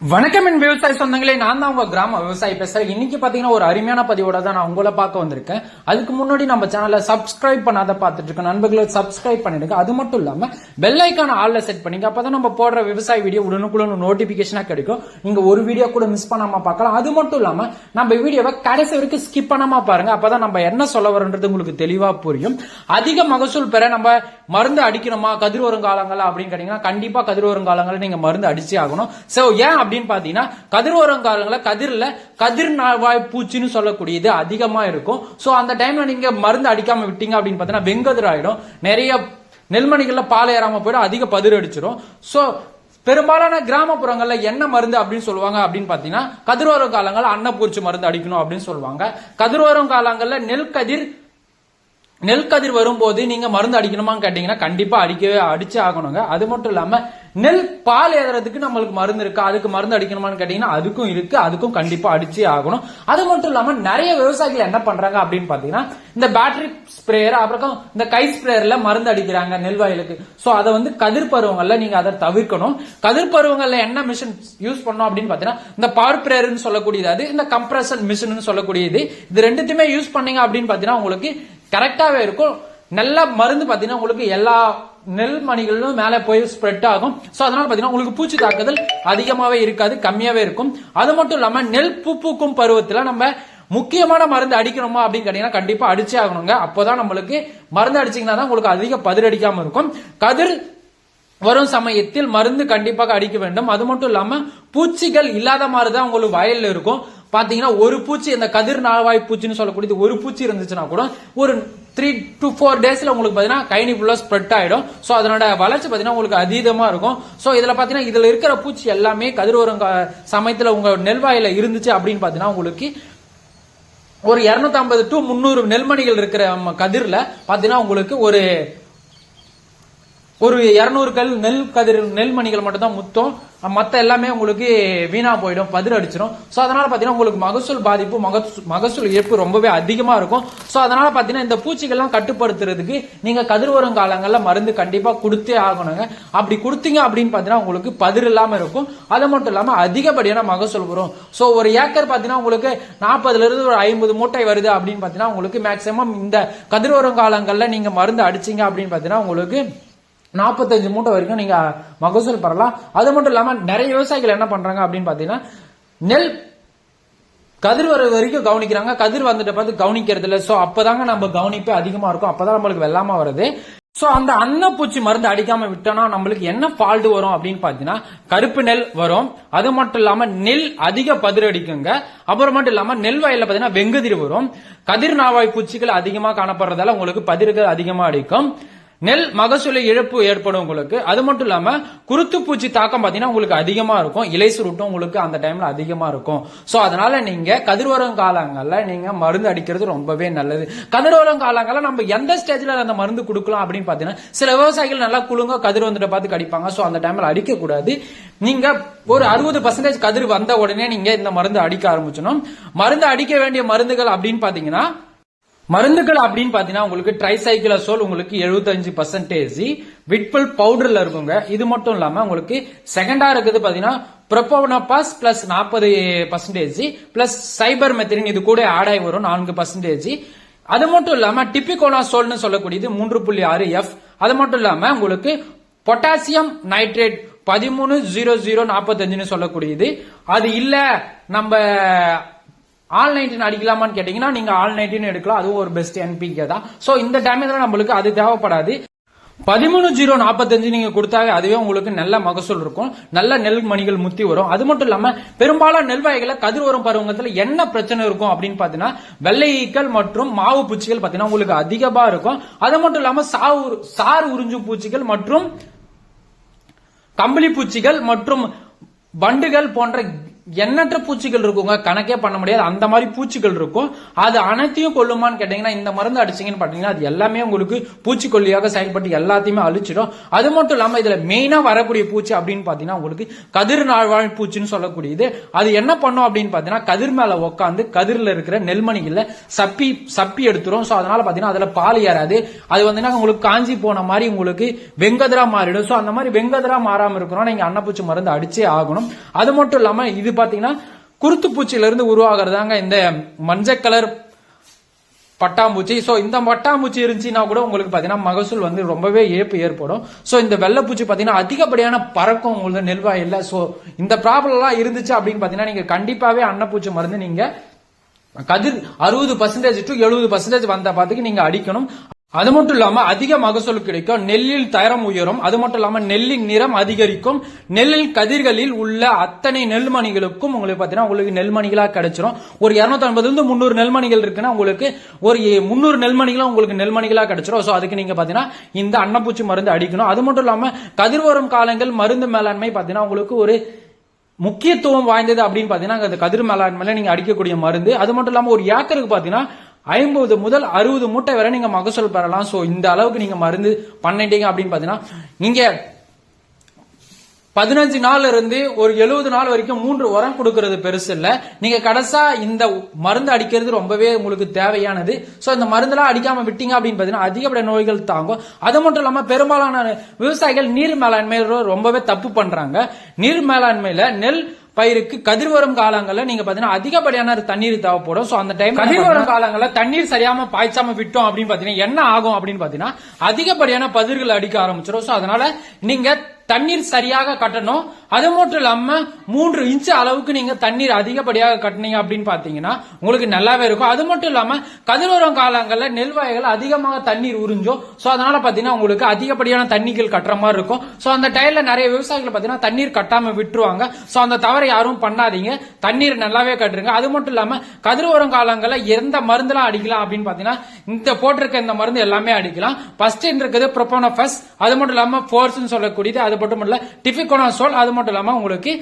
வணக்கம் என் விவசாய சொந்தங்களே நான் தான் உங்க கிராம விவசாயி பேசுறேன். இன்னைக்கு பாத்தீங்கன்னா ஒரு அருமையான பதிவோட தான் நான் உங்களை பார்க்க வந்திருக்கேன். அதுக்கு முன்னாடி நம்ம சேனலை சப்ஸ்கிரைப் பண்ணாத பார்த்துட்டு இருக்க நண்பர்களை சப்ஸ்கிரைப் பண்ணிடுங்க. அது மட்டும் இல்லாம பெல் ஐக்கான ஆல்ல செட் பண்ணிங்க. அப்பதான் நம்ம போடுற விவசாய வீடியோ உடனுக்குடன் நோட்டிபிகேஷனா கிடைக்கும். நீங்க ஒரு வீடியோ கூட மிஸ் பண்ணாம பார்க்கலாம். அது மட்டும் இல்லாம நம்ம வீடியோவை கடைசி வரைக்கும் ஸ்கிப் பண்ணாம பாருங்க. அப்பதான் நம்ம என்ன சொல்ல வரோன்றது உங்களுக்கு தெளிவா புரியும். அதிக மகசூல் பெற நம்ம மருந்து அடிக்கணுமா? கதிர் வரும் அப்படின்னு கேட்டீங்கன்னா கண்டிப்பா கதிர் வரும் நீங்க மருந்து அடிச்சே ஆகணும். சோ ஏன் அப்படின்னு பாத்தீங்கன்னா கதிர் வரும் காலங்களில் கதிர்ல கதிர் நாவாய் பூச்சின்னு சொல்லக்கூடியது அதிகமா இருக்கும். சோ அந்த டைம்ல நீங்க மருந்து அடிக்காம விட்டீங்க அப்படின்னு பாத்தீங்கன்னா வெங்கதிர் ஆயிடும் நிறைய நெல்மணிகள்ல பால் ஏறாம போயிடும் அதிக பதிர் அடிச்சிடும் சோ பெரும்பாலான கிராமப்புறங்கள்ல என்ன மருந்து அப்படின்னு சொல்லுவாங்க அப்படின்னு பாத்தீங்கன்னா கதிரோரம் காலங்கள் அன்னப்பூச்சி மருந்து அடிக்கணும் அப்படின்னு சொல்லுவாங்க. கதிரோரம் காலங்கள்ல நெல் கதிர் நெல் கதிர் வரும்போது நீங்க மருந்து அடிக்கணுமான்னு கேட்டீங்கன்னா கண்டிப்பா அடிக்கவே அடிச்சு ஆகணுங்க. அது மட்டும் இல்லாம நெல் பால் ஏதுறதுக்கு நம்மளுக்கு மருந்து இருக்கா? அதுக்கு மருந்து அடிக்கணுமான்னு கேட்டீங்கன்னா அதுக்கும் இருக்கு அதுக்கும் கண்டிப்பா அடிச்சே ஆகணும். அது மட்டும் இல்லாம நிறைய விவசாயிகள் என்ன பண்றாங்க அப்படின்னு பாத்தீங்கன்னா இந்த பேட்டரி ஸ்ப்ரேயர் அப்புறம் இந்த கை ஸ்ப்ரேயர்ல மருந்து அடிக்கிறாங்க நெல் வயலுக்கு. சோ அதை வந்து கதிர் பருவங்கள்ல நீங்க அதை தவிர்க்கணும். கதிர் பருவங்கள்ல என்ன மிஷின் யூஸ் பண்ணோம் அப்படின்னு பாத்தீங்கன்னா இந்த பவர் பிரேயர்னு சொல்லக்கூடியது அது இந்த கம்ப்ரஷன் மிஷின் சொல்லக்கூடியது. இது ரெண்டுத்தையுமே யூஸ் பண்ணீங்க அப்படின்னு பாத்தீங்கன்னா உங்களுக்கு கரெக்டாவே இருக்கும். நல்ல மருந்து பாத்தீங்கன்னா உங்களுக்கு எல்லா நெல் மணிகளும் மேலே போய் ஸ்ப்ரெட் ஆகும். சோ அதனால பாத்தீங்கன்னா உங்களுக்கு பூச்சி தாக்குதல் அதிகமாவே இருக்காது கம்மியாவே இருக்கும். அது மட்டும் இல்லாம நெல் பூ பூக்கும் பருவத்துல நம்ம முக்கியமான மருந்து அடிக்கணுமா அப்படின்னு கேட்டீங்கன்னா கண்டிப்பா அடிச்சே ஆகணுங்க. அப்போதான் நம்மளுக்கு மருந்து அடிச்சீங்கன்னா தான் உங்களுக்கு அதிக பதிர் அடிக்காம இருக்கும். கதிர் வரும் சமயத்தில் மருந்து கண்டிப்பாக அடிக்க வேண்டும். அது மட்டும் இல்லாம பூச்சிகள் இல்லாத மாதிரி தான் உங்களுக்கு வயல்ல இருக்கும். பாத்தீங்கன்னா ஒரு பூச்சி இந்த கதிர் நாவாய் பூச்சின்னு சொல்லக்கூடியது ஒரு பூச்சி இருந்துச்சுன்னா கூட ஒரு த்ரீ டு ஃபோர் டேஸில் உங்களுக்கு பார்த்தீங்கன்னா கைனி ஃபுல்லாக ஸ்ப்ரெட் ஆகிடும் ஸோ அதனோட வளர்ச்சி பார்த்தீங்கன்னா உங்களுக்கு அதீதமாக இருக்கும். ஸோ இதில் பார்த்தீங்கன்னா இதில் இருக்கிற பூச்சி எல்லாமே கதிரோரங்க சமயத்தில் உங்கள் நெல்வாயில் இருந்துச்சு அப்படின்னு பார்த்தீங்கன்னா உங்களுக்கு ஒரு 250 டு முந்நூறு நெல்மணிகள் இருக்கிற கதிரில் பார்த்தீங்கன்னா உங்களுக்கு ஒரு ஒரு இருநூறு கல் நெல் கதிர் நெல்மணிகள் மட்டும் தான் முத்தம். மத்த எல்லாமே உங்களுக்கு வீணா போயிடும் பதிர் அடிச்சிடும் சோ அதனால பாத்தீங்கன்னா உங்களுக்கு மகசூல் பாதிப்பு மகசூல் மகசூல் இழப்பு ரொம்பவே அதிகமா இருக்கும். சோ அதனால பாத்தீங்கன்னா இந்த பூச்சிகள்லாம் கட்டுப்படுத்துறதுக்கு நீங்க கதிர் வரும் காலங்கள்ல மருந்து கண்டிப்பா கொடுத்தே ஆகணுங்க. அப்படி கொடுத்தீங்க அப்படின்னு பாத்தீங்கன்னா உங்களுக்கு பதிர் இல்லாம இருக்கும். அது மட்டும் இல்லாம அதிகப்படியான மகசூல் வரும். சோ ஒரு ஏக்கர் பாத்தீங்கன்னா உங்களுக்கு நாற்பதுல இருந்து ஒரு ஐம்பது மூட்டை வருது அப்படின்னு பாத்தீங்கன்னா உங்களுக்கு மேக்சிமம் இந்த கதிர் வரும் காலங்கள்ல நீங்க மருந்து அடிச்சீங்க அப்படின்னு பாத்தீங்கன்னா உங்களுக்கு நாற்பத்தஞ்சு மூட்டை வரைக்கும் நீங்க மகசூல் பெறலாம். அது மட்டும் இல்லாம நிறைய விவசாயிகள் என்ன பண்றாங்க அப்படின்னு பாத்தீங்கன்னா நெல் கதிர் வர வரைக்கும் கவனிக்கிறாங்க. கதிர் வந்துட்டு பார்த்து கவனிக்கிறது இல்லை. சோ அப்பதாங்க நம்ம கவனிப்பு அதிகமா இருக்கும். அப்பதான் நம்மளுக்கு வெள்ளாம வருது. சோ அந்த அன்னப்பூச்சி மருந்து அடிக்காம விட்டோம்னா நம்மளுக்கு என்ன ஃபால்ட் வரும் அப்படின்னு பாத்தீங்கன்னா கருப்பு நெல் வரும். அது மட்டும் இல்லாம நெல் அதிக பதிர் அடிக்குங்க அப்புறம் மட்டும் இல்லாம நெல் வயல்ல பாத்தீங்கன்னா வெங்குதிர் வரும். கதிர் நாவாய் பூச்சிகள் அதிகமா காணப்படுறதால உங்களுக்கு பதிர்கள் அதிகமா அடிக்கும். நெல் மகசூல இழப்பு ஏற்படும் உங்களுக்கு அது மட்டும் இல்லாம குருத்து பூச்சி தாக்கம் பாத்தீங்கன்னா உங்களுக்கு அதிகமா இருக்கும். இலை சுருட்டும் உங்களுக்கு அந்த டைம்ல அதிகமா இருக்கும். சோ அதனால நீங்க கதிர்வரம் காலங்கள்ல நீங்க மருந்து அடிக்கிறது ரொம்பவே நல்லது. கதிர்வரம் காலங்கள்ல நம்ம எந்த ஸ்டேஜ்ல அந்த மருந்து கொடுக்கலாம் அப்படின்னு பாத்தீங்கன்னா சில விவசாயிகள் நல்லா குழுங்க கதிர் வந்துட்டு பார்த்து கடிப்பாங்க. சோ அந்த டைம்ல அடிக்க கூடாது நீங்க ஒரு அறுபது பர்சன்டேஜ் கதிர் வந்த உடனே நீங்க இந்த மருந்து அடிக்க ஆரம்பிச்சணும் மருந்து அடிக்க வேண்டிய மருந்துகள் அப்படின்னு பாத்தீங்கன்னா மருந்துகள் அப்படின்னு பாத்தீங்கன்னா உங்களுக்கு ட்ரைசைக்கிளசோல் உங்களுக்கு 75% பர்சன்டேஜ் விட்பல் பவுடர்ல இருக்குங்க. இது மட்டும் இல்லாம உங்களுக்கு செகண்டா இருக்குது பாத்தீங்கன்னா ப்ரொபோனோபாஸ் பிளஸ் நாற்பது பர்சன்டேஜ் பிளஸ் சைபர் மெத்திரின் இது கூட ஆட் ஆகி வரும் நான்கு பர்சன்டேஜ் அது மட்டும் இல்லாம டிபிகோனாசோல்னு சொல்லக்கூடியது மூன்று புள்ளி ஆறு எஃப் அது மட்டும் இல்லாம உங்களுக்கு பொட்டாசியம் நைட்ரேட் பதிமூணு ஜீரோ ஜீரோ நாற்பத்தஞ்சுன்னு சொல்லக்கூடியது. அது இல்ல நம்ம ஆல் நைன்டீன் அடிக்கலாமான்னு கேட்டீங்கன்னா நீங்க ஆல் நைன்டீன் எடுக்கலாம். அதுவும் ஒரு பெஸ்ட் என்பிகே தான். சோ இந்த டேமேஜ்ல நம்மளுக்கு அது தேவைப்படாது. பதிமூணு ஜீரோ நாற்பத்தஞ்சு நீங்க கொடுத்தாவே அதுவே உங்களுக்கு நல்ல மகசூல் இருக்கும். நல்ல நெல் மணிகள் முத்தி வரும். அது மட்டும் இல்லாம பெரும்பாலான நெல் வகைகளை கதிர் வரும் பருவங்கத்துல என்ன பிரச்சனை இருக்கும் அப்படின்னு பாத்தீங்கன்னா வெள்ளையீக்கள் மற்றும் மாவு பூச்சிகள் பாத்தீங்கன்னா உங்களுக்கு அதிகமா இருக்கும். அது மட்டும் இல்லாம சாவு சார் உறிஞ்சும் பூச்சிகள் மற்றும் கம்பளி பூச்சிகள் மற்றும் வண்டுகள் போன்ற எண்ணற்ற பூச்சிகள் இருக்குங்க. கணக்கே பண்ண முடியாது. அந்த மாதிரி பூச்சிகள் இருக்கும். அது அனைத்தையும் கொல்லுமான்னு கேட்டீங்கன்னா இந்த மருந்து அடிச்சீங்கன்னு பாத்தீங்கன்னா அது எல்லாமே உங்களுக்கு பூச்சிக்கொல்லியாக செயல்பட்டு எல்லாத்தையுமே அழிச்சிடும். அது மட்டும் இல்லாம இதுல மெயினா வரக்கூடிய பூச்சி அப்படின்னு பாத்தீங்கன்னா உங்களுக்கு கதிர் நாழ்வாழ் பூச்சின்னு சொல்லக்கூடியது. அது என்ன பண்ணும் அப்படின்னு பாத்தீங்கன்னா கதிர் மேல உட்காந்து கதிரில் இருக்கிற நெல்மணிகள்ல சப்பி சப்பி எடுத்துரும். சோ அதனால பாத்தீங்கன்னா அதுல பால் ஏறாது. அது வந்து உங்களுக்கு காஞ்சி போன மாதிரி உங்களுக்கு வெங்கதரா மாறிடும். சோ அந்த மாதிரி வெங்கதரா மாறாம இருக்கணும் நீங்க அன்னப்பூச்சி மருந்து அடிச்சே ஆகணும். அது மட்டும் இல்லாம இது பார்த்தீங்கன்னா குருத்து பூச்சியிலிருந்து உருவாகிறதாங்க இந்த மஞ்சள் கலர் பட்டாம்பூச்சி. ஸோ இந்த பட்டாம்பூச்சி இருந்துச்சுன்னா கூட உங்களுக்கு பார்த்தீங்கன்னா மகசூல் வந்து ரொம்பவே இழப்பு ஏற்படும். ஸோ இந்த வெள்ளைப்பூச்சி பார்த்தீங்கன்னா அதிகப்படியான பறக்கும் உங்களுக்கு நெல்வாயில் ஸோ இந்த ப்ராப்ளம்லாம் இருந்துச்சு அப்படின்னு பார்த்தீங்கன்னா நீங்கள் கண்டிப்பாகவே அன்னப்பூச்சி மருந்து நீங்கள் கதிர் அறுபது பர்சன்டேஜ் டு எழுபது பர்சன்டேஜ் வந்த பார்த்துக்கு நீங்கள் அடிக்கணும். அது மட்டும் இல்லாம அதிக மகசூல் கிடைக்கும். நெல்லில் தரம் உயரும். அது மட்டும் இல்லாம நெல்லின் நிறம் அதிகரிக்கும். நெல்லில் கதிர்களில் உள்ள அத்தனை நெல்மணிகளுக்கும் உங்களுக்கு பாத்தீங்கன்னா உங்களுக்கு நெல்மணிகளா கிடைச்சிரும். ஒரு இருநூத்தி ஐம்பதுல இருந்து முந்நூறு நெல்மணிகள் இருக்குன்னா உங்களுக்கு ஒரு முந்நூறு நெல்மணிகளும் உங்களுக்கு நெல்மணிகளா கிடைச்சிரும். சோ அதுக்கு நீங்க பாத்தீங்கன்னா இந்த அன்னப்பூச்சி மருந்து அடிக்கணும். அது மட்டும் இல்லாம கதிர் வரும் காலங்கள் மருந்து மேலாண்மை பாத்தீங்கன்னா உங்களுக்கு ஒரு முக்கியத்துவம் வாய்ந்தது அப்படின்னு பாத்தீங்கன்னா அந்த கதிர் மேலாண்மையில நீங்க அடிக்கக்கூடிய மருந்து. அது மட்டும் இல்லாம ஒரு ஏக்கருக்கு பாத்தீங்கன்னா ஐம்பது முதல் அறுபது மூட்டை வரை நீங்க மகசூல் பெறலாம். சோ இந்த அளவுக்கு நீங்க மருந்து பண்ணிட்டீங்க அப்படின்னு பாத்தீங்கன்னா நீங்க பதினஞ்சு நாள்ல இருந்து ஒரு எழுபது நாள் வரைக்கும் மூன்று உரம் கொடுக்கறது பெருசு இல்ல. நீங்க கடைசா இந்த மருந்து அடிக்கிறது ரொம்பவே உங்களுக்கு தேவையானது. சோ இந்த மருந்தெல்லாம் அடிக்காம விட்டீங்க அப்படின்னு பாத்தீங்கன்னா அதிகப்படிய நோய்கள் தாங்கும். அது மட்டும் இல்லாம பெரும்பாலான விவசாயிகள் நீர் மேலாண்மை ரொம்பவே தப்பு பண்றாங்க. நீர் மேலாண்மையில நெல் பயிருக்கு கதிர் வரும் காலங்கள்ல நீங்க பாத்தீங்கன்னா அதிகப்படியான தண்ணீர் தேவைப்படும். சோ அந்த டைம் கதிர் வரும் காலங்கள்ல தண்ணீர் சரியாம பாய்ச்சாம விட்டோம் அப்படின்னு பாத்தீங்கன்னா என்ன ஆகும் அப்படின்னு பாத்தீங்கன்னா அதிகப்படியான பதிர்கள் அடிக்க ஆரம்பிச்சிடும் சோ அதனால நீங்க தண்ணீர் சரியாக கட்டணும். அது மட்டும் இல்லாம மூன்று இன்ச்சு அளவுக்கு நீங்க தண்ணீர் அதிகப்படியாக கட்டினீங்க அப்படின்னு பாத்தீங்கன்னா உங்களுக்கு நல்லாவே இருக்கும். அது மட்டும் இல்லாம கதிரோரம் காலங்கள்ல நெல் வயல்கள் அதிகமாக தண்ணீர் உறிஞ்சும். சோ அதனால பாத்தீங்கன்னா உங்களுக்கு அதிகப்படியான தண்ணிகள் கட்டுற மாதிரி இருக்கும். சோ அந்த டைம்ல நிறைய விவசாயிகள் பாத்தீங்கன்னா தண்ணீர் கட்டாம விட்டுருவாங்க. சோ அந்த தவறை யாரும் பண்ணாதீங்க. தண்ணீர் நல்லாவே கட்டுருங்க அது மட்டும் இல்லாம கதிரோரம் காலங்கள்ல எந்த மருந்துலாம் அடிக்கலாம் அப்படின்னு பாத்தீங்கன்னா இந்த போட்டிருக்க இந்த மருந்து எல்லாமே அடிக்கலாம். ஃபர்ஸ்ட் இருக்குது ப்ரொபோனோஃபஸ் அது மட்டும் இல்லாம ஃபோர்ஸ் சொல்லக்கூடியது. அது மட்டும் இல்ல டிஃபிகோனாசோல் அது மட்டும் இல்லாம உங்களுக்கு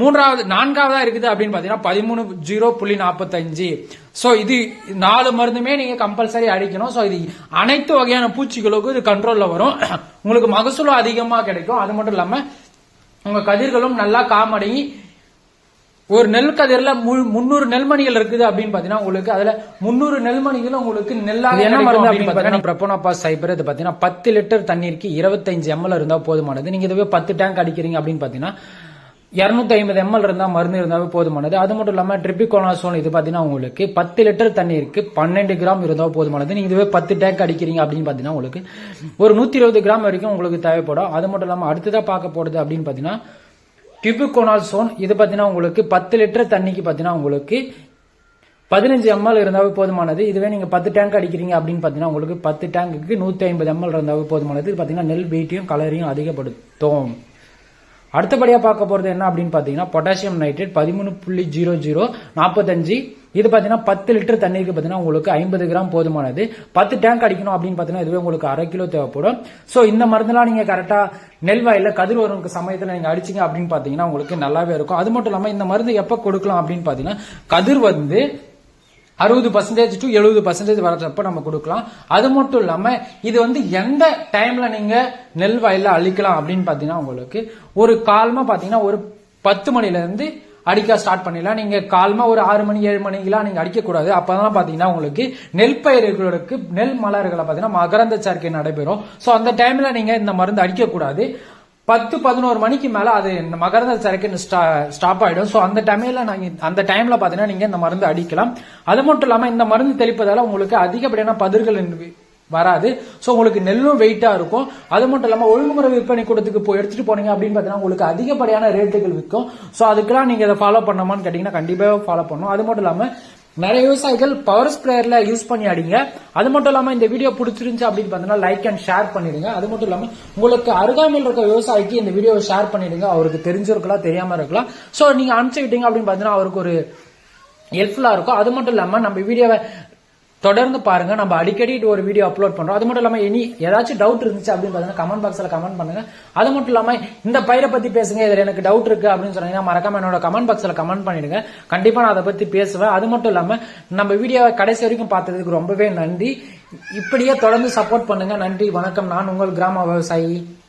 மூன்றாவது நான்காவதா இருக்குது அப்படின்னு பாத்தீங்கன்னா பதிமூணு ஜீரோ புள்ளி நாற்பத்தஞ்சு சோ இது நாலு மருந்துமே நீங்க கம்பல்சரி அடிக்கணும். சோ இது அனைத்து வகையான பூச்சிகளுக்கும் இது கண்ட்ரோல்ல வரும். உங்களுக்கு மகசூலும் அதிகமா கிடைக்கும். அது மட்டும் இல்லாம உங்க கதிர்களும் நல்லா காமடங்கி ஒரு நெல் கதிரில முன்னூறு நெல்மணிகள் இருக்குது அப்படின்னு பாத்தீங்கன்னா உங்களுக்கு அதுல முன்னூறு நெல்மணிகளும் உங்களுக்கு நெல்லாக என்ன மருந்து அப்படின்னு பாத்தீங்கன்னா பிரபோனோபா சைபர் இது பாத்தீங்கன்னா பத்து லிட்டர் தண்ணீருக்கு இருபத்தஞ்சு எம்எல் இருந்தா போதுமானது. நீங்க இதுவே பத்து டேங்க் அடிக்கிறீங்க அப்படின்னு பாத்தீங்கன்னா இரநூத்தி ஐம்பது எம்எல் இருந்தா மருந்து இருந்தாவே போதுமானது. அது மட்டும் இல்லாம ட்ரிபிகோனாசோன் இது பாத்தீங்கன்னா உங்களுக்கு பத்து லிட்டர் தண்ணீருக்கு பன்னெண்டு கிராம் இருந்தா போதுமானது. நீங்க இதுவே பத்து டேங்க் அடிக்கிறீங்க அப்படின்னு பாத்தீங்கன்னா உங்களுக்கு ஒரு நூத்தி இருபது கிராம் வரைக்கும் உங்களுக்கு தேவைப்படும். அது மட்டும் இல்லாம அடுத்ததா பார்க்க போறது அப்படின்னு பாத்தீங்கன்னா டியூபிகோனால்சோன் இது பார்த்தீங்கன்னா உங்களுக்கு பத்து லிட்டர் தண்ணிக்கு பார்த்தீங்கன்னா உங்களுக்கு பதினஞ்சு எம்எல் இருந்தாவே போதுமானது. இதுவே நீங்க பத்து டேங்க் அடிக்கிறீங்க அப்படின்னு பார்த்தீங்கன்னா உங்களுக்கு பத்து டேங்குக்கு நூத்தி ஐம்பது எம்எல் இருந்தாவே போதுமானது. இது பார்த்தீங்கன்னா நெல் வெயிட்டையும் கலரையும் அதிகப்படுத்தும். அடுத்தபடியாக பார்க்க போகிறது என்ன அப்படின்னு பார்த்தீங்கன்னா பொட்டாசியம் நைட்ரேட் பதிமூணு புள்ளி ஜீரோ ஜீரோ நாற்பத்தஞ்சு இது பார்த்தீங்கன்னா பத்து லிட்டர் தண்ணீருக்கு பார்த்தீங்கன்னா உங்களுக்கு ஐம்பது கிராம் போதுமானது. பத்து டேங்க் அடிக்கணும் அப்படின்னு பார்த்தீங்கன்னா இதுவே உங்களுக்கு அரை கிலோ தேவைப்படும். ஸோ இந்த மருந்தெல்லாம் நீங்கள் கரெக்டாக நெல் வயல்ல கதிர் வரும் சமயத்தில் நீங்கள் அடிச்சீங்க அப்படின்னு பார்த்தீங்கன்னா உங்களுக்கு நல்லாவே இருக்கும். அது மட்டும் இல்லாமல் இந்த மருந்து எப்போ கொடுக்கலாம் அப்படின்னு பார்த்தீங்கன்னா கதிர் வந்து அறுபது பர்சன்டேஜ் டு எழுபது பர்சன்டேஜ் வரப்ப நம்ம கொடுக்கலாம். அது மட்டும் இல்லாம இது வந்து எந்த டைம்ல நீங்க நெல் வயல்ல அழிக்கலாம் அப்படின்னு பாத்தீங்கன்னா உங்களுக்கு ஒரு காலமா பாத்தீங்கன்னா ஒரு பத்து மணில இருந்து அடிக்க ஸ்டார்ட் பண்ணிடலாம். நீங்க காலமா ஒரு ஆறு மணி ஏழு மணிக்கெல்லாம் நீங்க அடிக்கக்கூடாது அப்பதான் பாத்தீங்கன்னா உங்களுக்கு நெல் பயிர்களுக்கு நெல் மலர்களை பாத்தீங்கன்னா மகரந்த சேர்க்கை நடைபெறும். சோ அந்த டைம்ல நீங்க இந்த மருந்து அடிக்கக்கூடாது பத்து பதினோரு மணிக்கு மேல அது இந்த மகரந்த சரக்கு ஸ்டாப் ஆயிடும். ஸோ அந்த டைம்ல நாங்க அந்த டைம்ல பாத்தீங்கன்னா நீங்க இந்த மருந்து அடிக்கலாம். அது மட்டும் இல்லாம இந்த மருந்து தெளிப்பதால உங்களுக்கு அதிகப்படியான பதிர்கள் வராது. ஸோ உங்களுக்கு நெல்லும் வெயிட்டா இருக்கும். அது மட்டும் இல்லாம ஒழுங்குமுறை விற்பனை கூடத்துக்கு போய் எடுத்துட்டு போனீங்க அப்படின்னு பாத்தீங்கன்னா உங்களுக்கு அதிகப்படியான ரேட்டுகள் விற்கும். ஸோ அதுக்கெல்லாம் நீங்க இதை ஃபாலோ பண்ணமான்னு கேட்டீங்கன்னா கண்டிப்பாக ஃபாலோ பண்ணும் அது மட்டும் இல்லாம நிறைய விவசாயிகள் பவர் ஸ்ப்ரேயர்ல யூஸ் பண்ணி அடிங்க அது மட்டும் இல்லாம இந்த வீடியோ பிடிச்சிருந்துச்சு அப்படின்னு பார்த்தீங்கன்னா லைக் அண்ட் ஷேர் பண்ணிடுங்க. அது மட்டும் இல்லாம உங்களுக்கு அருகாமையில் இருக்க விவசாயிக்கு இந்த வீடியோவை ஷேர் பண்ணிடுங்க. அவருக்கு தெரிஞ்சிருக்கலாம் தெரியாம இருக்கலாம். சோ நீங்க அனுப்பிச்சுக்கிட்டீங்க அப்படின்னு பாத்தீங்கன்னா அவருக்கு ஒரு ஹெல்ப்ஃபுல்லா இருக்கும். அது மட்டும் இல்லாம நம்ம வீடியோவை தொடர்ந்து பாருங்க. நம்ம அடிக்கடி ஒரு வீடியோ அப்லோட் பண்றோம். அது மட்டும் இல்லாம இனி ஏதாச்சும் டவுட் இருந்துச்சு அப்படின்னு பாத்தீங்கன்னா கமெண்ட் பாக்ஸ்ல கமெண்ட் பண்ணுங்க. அது மட்டும் இல்லாம இந்த பயிரை பத்தி பேசுங்க. இதுல எனக்கு டவுட் இருக்கு அப்படின்னு சொன்னீங்கன்னா மறக்காம என்னோட கமெண்ட் பாக்ஸ்ல கமெண்ட் பண்ணிடுங்க. கண்டிப்பா நான் அதை பத்தி பேசுவேன். அது மட்டும் இல்லாம நம்ம வீடியோவை கடைசி வரைக்கும் பார்த்ததுக்கு ரொம்பவே நன்றி. இப்படியே தொடர்ந்து சப்போர்ட் பண்ணுங்க. நன்றி. வணக்கம். நான் உங்கள் கிராம விவசாயி.